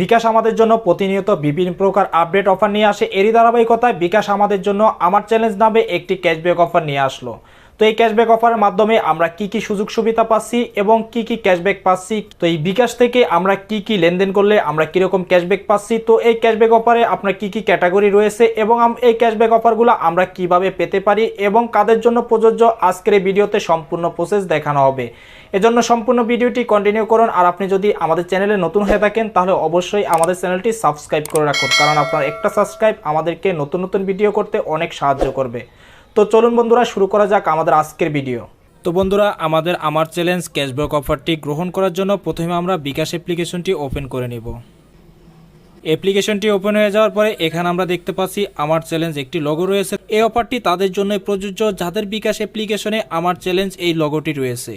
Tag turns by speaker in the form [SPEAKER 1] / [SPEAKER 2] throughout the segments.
[SPEAKER 1] বিকাশ আমাদের জন্য প্রতিনিয়ত বিভিন্ন প্রকার আপডেট অফার নিয়ে আসে। এরই ধারাবাহিকতায় বিকাশ আমাদের জন্য আমার চ্যালেঞ্জ নামে একটি ক্যাশব্যাক অফার নিয়ে আসলো। তো এই ক্যাশব্যাক অফারের মাধ্যমে আমরা কি কি সুযোগ সুবিধা পাচ্ছি এবং কি কি ক্যাশব্যাক পাচ্ছি? তো এই বিকাশ থেকে আমরা কি কি লেনদেন করলে আমরা কীরকম ক্যাশব্যাক পাচ্ছি? তো এই ক্যাশব্যাক অফারে আপনার কি কি ক্যাটাগরি রয়েছে এবং এই ক্যাশব্যাক অফারগুলো আমরা কীভাবে পেতে পারি এবং কাদের জন্য প্রযোজ্য? আজকের এই ভিডিওতে সম্পূর্ণ প্রসেস দেখানো হবে। এজন্য সম্পূর্ণ ভিডিওটি কন্টিনিউ করুন আর আপনি যদি আমাদের চ্যানেলে নতুন হয়ে থাকেন, তাহলে অবশ্যই আমাদের চ্যানেলটি সাবস্ক্রাইব করে রাখুন। কারণ আপনার একটা সাবস্ক্রাইব আমাদেরকে নতুন নতুন ভিডিও করতে অনেক সাহায্য করবে। তো চলুন বন্ধুরা, শুরু করা যাক আমাদের আজকের ভিডিও। তো বন্ধুরা, আমাদের আমার চ্যালেঞ্জ ক্যাশব্যাক অফারটি গ্রহণ করার জন্য প্রথমে আমরা বিকাশ অ্যাপ্লিকেশনটি ওপেন করে নেব। অ্যাপ্লিকেশনটি ওপেন হয়ে যাওয়ার পরে এখানে আমরা দেখতে পাচ্ছি আমার চ্যালেঞ্জ একটি লগো রয়েছে। এই অফারটি তাদের জন্য প্রযোজ্য যাদের বিকাশ অ্যাপ্লিকেশনে আমার চ্যালেঞ্জ এই লগোটি রয়েছে।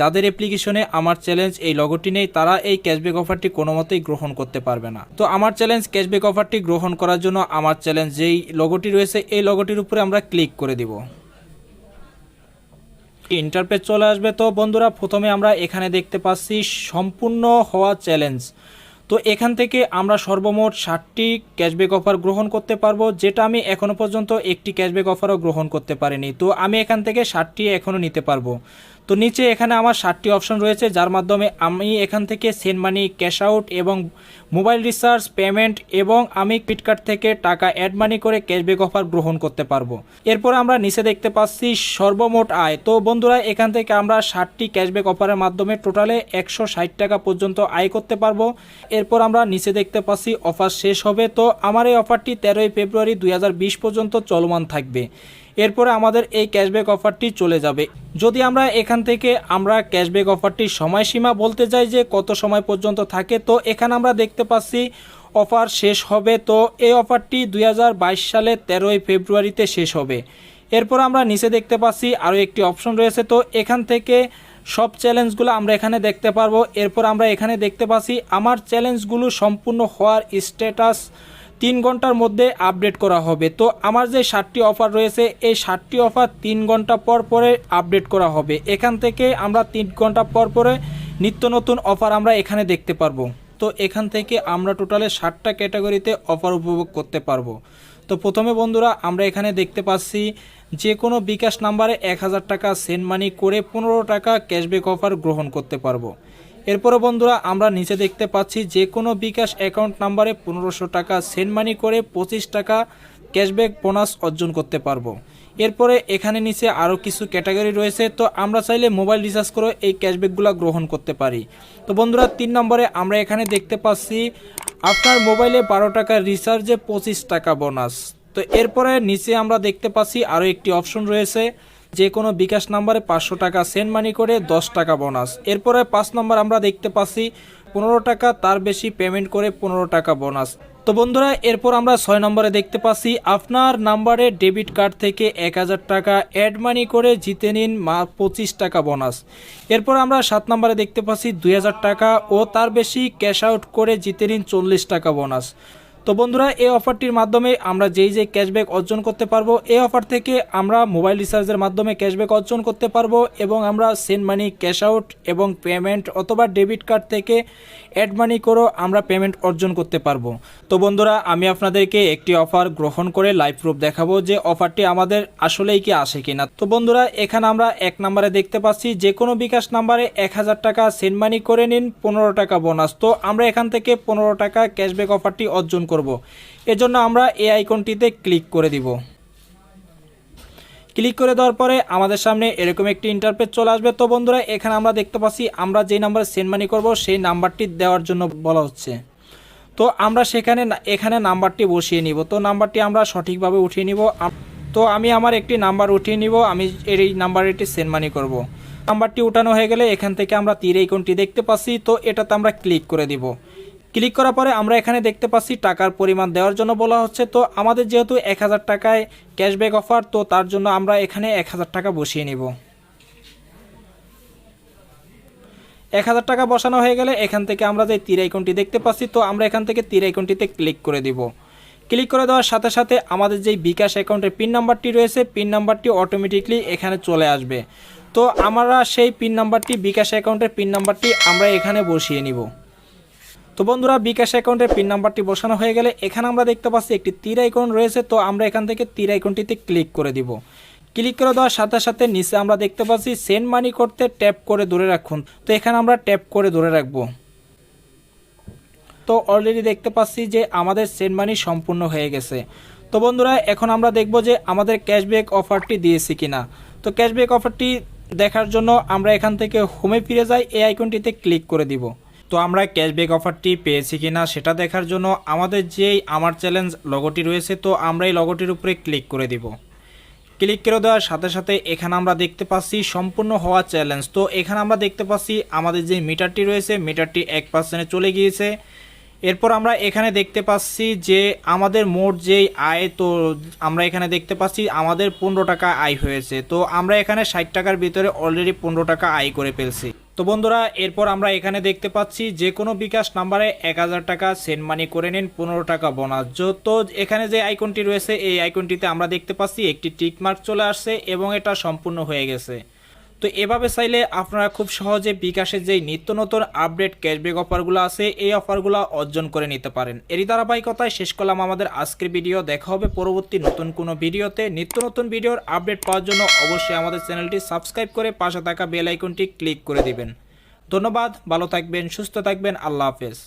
[SPEAKER 1] যাদের অ্যাপ্লিকেশনে আমার চ্যালেঞ্জ এই লগোটি নেই, তারা এই ক্যাশব্যাক অফারটি কোনো মতেই গ্রহণ করতে পারবে না। তো আমার চ্যালেঞ্জ ক্যাশব্যাক অফারটি গ্রহণ করার জন্য আমার চ্যালেঞ্জ যেই লগোটি রয়েছে, এই লগোটির উপরে আমরা ক্লিক করে দিব। ইন্টারপেজ চলে আসবে। তো বন্ধুরা, প্রথমে আমরা এখানে দেখতে পাচ্ছি সম্পূর্ণ হওয়া চ্যালেঞ্জ। তো এখান থেকে আমরা সর্বমোট ষাটটি ক্যাশব্যাক অফার গ্রহণ করতে পারব, যেটা আমি এখনও পর্যন্ত একটি ক্যাশব্যাক অফারও গ্রহণ করতে পারিনি। তো আমি এখান থেকে ষাটটি এখনও নিতে পারব। তো নিচে এখানে আমার ষাটটি অপশন রয়েছে, যার মাধ্যমে আমি এখান থেকে সেন্ড মানি ক্যাশ আউট এবং মোবাইল রিচার্জ পেমেন্ট এবং আমি ফ্লিপকার্ট থেকে টাকা অ্যাড মানি করে ক্যাশব্যাক অফার গ্রহণ করতে পারব। এরপর আমরা নিচে দেখতে পাচ্ছি সর্বমোট আয়। তো বন্ধুরা, এখান থেকে আমরা ষাটটি ক্যাশব্যাক অফারের মাধ্যমে টোটালে একশো ষাট টাকা পর্যন্ত আয় করতে পারব। এরপর আমরা নিচে দেখতে পাচ্ছি অফার শেষ হবে। তো আমার এই অফারটি তেরোই ফেব্রুয়ারি দুই হাজার বিশ পর্যন্ত চলমান থাকবে। এরপরে আমাদের এই ক্যাশব্যাক অফারটি চলে যাবে। যদি আমরা এখান থেকে আমরা ক্যাশব্যাক অফারটির সময়সীমা বলতে যাই যে কত সময় পর্যন্ত থাকে, তো এখানে আমরা দেখতে পাচ্ছি অফার শেষ হবে, তো এই অফারটি দুই হাজার বাইশ সালে তেরোই ফেব্রুয়ারিতে শেষ হবে। এরপর আমরা নিচে দেখতে পাচ্ছি আরও একটি অপশন রয়েছে, তো এখান থেকে সব চ্যালেঞ্জগুলো আমরা এখানে দেখতে পারব। এরপর আমরা এখানে দেখতে পাচ্ছি আমার চ্যালেঞ্জগুলো সম্পূর্ণ হওয়ার স্ট্যাটাস তিন ঘণ্টার মধ্যে আপডেট করা হবে। তো আমার যে ষাটটি অফার রয়েছে, এই ষাটটি অফার তিন ঘণ্টা পর পরে আপডেট করা হবে। এখান থেকে আমরা তিন ঘণ্টা পর পরে নিত্য নতুন অফার আমরা এখানে দেখতে পারব। তো এখান থেকে আমরা টোটালে ষাটটা ক্যাটাগরিতে অফার উপভোগ করতে পারব। তো প্রথমে বন্ধুরা, আমরা এখানে দেখতে পাচ্ছি যে কোনো বিকাশ নাম্বারে এক হাজার টাকা সেন্ড মানি করে পনেরো টাকা ক্যাশব্যাক অফার গ্রহণ করতে পারব। এরপরে বন্ধুরা, আমরা নিচে দেখতে পাচ্ছি যে কোনো বিকাশ অ্যাকাউন্ট নাম্বারে পনেরোশো টাকা সেন্ড মানি করে পঁচিশ টাকা ক্যাশব্যাক বোনাস অর্জন করতে পারব। এরপরে এখানে নিচে আরও কিছু ক্যাটাগরি রয়েছে, তো আমরা চাইলে মোবাইল রিচার্জ করে এই ক্যাশব্যাকগুলো গ্রহণ করতে পারি। তো বন্ধুরা, তিন নম্বরে আমরা এখানে দেখতে পাচ্ছি, আপনার মোবাইলে বারো টাকা রিচার্জে পঁচিশ টাকা বোনাস। তো এরপরে নিচে আমরা দেখতে পাচ্ছি আরও একটি অপশন রয়েছে যে কোনো বিকাশ নাম্বারে পাঁচশো টাকা সেন্ড মানি করে দশ টাকা বোনাস। এরপরে পাঁচ নম্বর আমরা দেখতে পাচ্ছি, পনেরো টাকা, তার বেশি পেমেন্ট করে পনেরো টাকা বোনাস। তো বন্ধুরা, এরপর আমরা ছয় নম্বরে দেখতে পাচ্ছি, আপনার নাম্বারে ডেবিট কার্ড থেকে এক হাজার টাকা অ্যাড মানি করে জিতে নিন মা পঁচিশ টাকা বোনাস। এরপর আমরা সাত নম্বরে দেখতে পাচ্ছি, দুই হাজার টাকা ও তার বেশি ক্যাশ আউট করে জিতে নিন চল্লিশ টাকা বোনাস। তো বন্ধুরা, এই অফারটির মাধ্যমে আমরা যেই যে ক্যাশব্যাক অর্জন করতে পারব, এই অফার থেকে আমরা মোবাইল রিচার্জের মাধ্যমে ক্যাশব্যাক অর্জন করতে পারব এবং আমরা সেন্ড মানি ক্যাশ আউট এবং পেমেন্ট অথবা ডেবিট কার্ড থেকে অ্যাড মানি করেও আমরা পেমেন্ট অর্জন করতে পারব। তো বন্ধুরা, আমি আপনাদেরকে একটি অফার গ্রহণ করে লাইভ প্রুফ দেখাবো যে অফারটি আমাদের আসলেই কি আসে কিনা। তো বন্ধুরা, এখানে আমরা এক নম্বরে দেখতে পাচ্ছি যে কোনো বিকাশ নাম্বারে এক হাজার টাকা সেন্ড মানি করে নিন, পনেরো টাকা বোনাস তো আমরা এখান থেকে পনেরো টাকা ক্যাশব্যাক অফারটি অর্জন করব। এজন্য আমরা এই আইকনটিতে ক্লিক করে দিব। ক্লিক করে দেওয়ার পরে আমাদের সামনে এরকম একটি ইন্টারপেজ চলে আসবে। তো বন্ধুরা, এখানে আমরা দেখতে পাচ্ছি আমরা যেই নাম্বারে সেন্ড মানি করব, সেই নাম্বারটি দেওয়ার জন্য বলা হচ্ছে। তো আমরা সেখানে এখানে নাম্বারটি বসিয়ে নিব। তো নাম্বারটি আমরা সঠিকভাবে উঠিয়ে নিব। তো আমি আমার একটি নাম্বার উঠিয়ে নিব, আমি এর এই নাম্বারটি সেন্ড মানি করব। নাম্বারটি উঠানো হয়ে গেলে এখান থেকে আমরা তীর আইকনটি দেখতে পাচ্ছি। তো এটাতে আমরা ক্লিক করে দিব। ক্লিক করার পরে আমরা এখানে দেখতে পাচ্ছি টাকার পরিমাণ দেওয়ার জন্য বলা হচ্ছে। তো আমাদের যেহেতু এক হাজার টাকায় ক্যাশব্যাক অফার, তো তার জন্য আমরা এখানে এক হাজার টাকা বসিয়ে নিব। এক হাজার টাকা বসানো হয়ে গেলে এখান থেকে আমরা যে তীর আইকনটি দেখতে পাচ্ছি, তো আমরা এখান থেকে তীর আইকনটিতে ক্লিক করে দিব। ক্লিক করে দেওয়ার সাথে সাথে আমাদের যেই বিকাশ অ্যাকাউন্টের পিন নাম্বারটি রয়েছে, পিন নাম্বারটি অটোমেটিকলি এখানে চলে আসবে। তো আমরা সেই পিন নাম্বারটি, বিকাশ অ্যাকাউন্টের পিন নাম্বারটি আমরা এখানে বসিয়ে নিব। তো বন্ধুরা বিকাশ অ্যাকাউন্টের পিন নাম্বারটি বসানো হয়ে গেলে এখানে আমরা দেখতে পাচ্ছি একটি তীর আইকন রয়েছে, তো আমরা এখান থেকে তীর আইকনটিতে ক্লিক করে দিব। ক্লিক করে দেওয়ার সাথে সাথে নিচে আমরা দেখতে পাচ্ছি সেন্ড মানি করতে ট্যাপ করে ধরে রাখুন। তো এখানে আমরা ট্যাপ করে ধরে রাখব। তো অলরেডি দেখতে পাচ্ছি যে আমাদের সেন্ড মানি সম্পূর্ণ হয়ে গেছে। তো বন্ধুরা, এখন আমরা দেখব যে আমাদের ক্যাশব্যাক অফারটি দিয়েছি কিনা। তো ক্যাশব্যাক অফারটি দেখার জন্য আমরা এখান থেকে হোমে ফিরে যাই, এই আইকনটিতে ক্লিক করে দিব। তো আমরা ক্যাশব্যাক অফারটি পেয়েছি কিনা সেটা দেখার জন্য আমাদের যেই আমার চ্যালেঞ্জ লগোটি রয়েছে, তো আমরা এই লগোটির উপরে ক্লিক করে দিব। ক্লিক করে দেওয়ার সাথে সাথে এখানে আমরা দেখতে পাচ্ছি সম্পূর্ণ হওয়া চ্যালেঞ্জ তো এখানে আমরা দেখতে পাচ্ছি আমাদের যে মিটারটি রয়েছে মিটারটি এক পার্সেন্টে চলে গিয়েছে। এরপর আমরা এখানে দেখতে পাচ্ছি যে আমাদের মোট যেই আয়, তো আমরা এখানে দেখতে পাচ্ছি আমাদের পনেরো টাকা আয় হয়েছে। তো আমরা এখানে ষাট টাকার ভিতরে অলরেডি পনেরো টাকা আয় করে ফেলছি। তো বন্ধুরা, এরপর আমরা এখানে দেখতে পাচ্ছি যে কোনো বিকাশ নাম্বারে এক হাজার টাকা সেন্ড মানি করে নিন, পনেরো টাকা বোনাস তো এখানে যে আইকনটি রয়েছে, এই আইকনটিতে আমরা দেখতে পাচ্ছি একটি টিকমার্ক চলে আসছে এবং এটা সম্পূর্ণ হয়ে গেছে। তো এভাবে চাইলে আপনারা খুব সহজে বিকাশের যেই নিত্য নতুন আপডেট ক্যাশব্যাক অফারগুলো আছে, এই অফারগুলো অর্জন করে নিতে পারেন। এরই ধারাবাহিকতায় শেষ করলাম আমাদের আজকের ভিডিও। দেখা হবে পরবর্তী নতুন কোনো ভিডিওতে। নিত্য নতুন ভিডিওর আপডেট পাওয়ার জন্য অবশ্যই আমাদের চ্যানেলটি সাবস্ক্রাইব করে পাশে থাকা বেল আইকনটি ক্লিক করে দিবেন। ধন্যবাদ, ভালো থাকবেন, সুস্থ থাকবেন, আল্লাহ হাফেজ।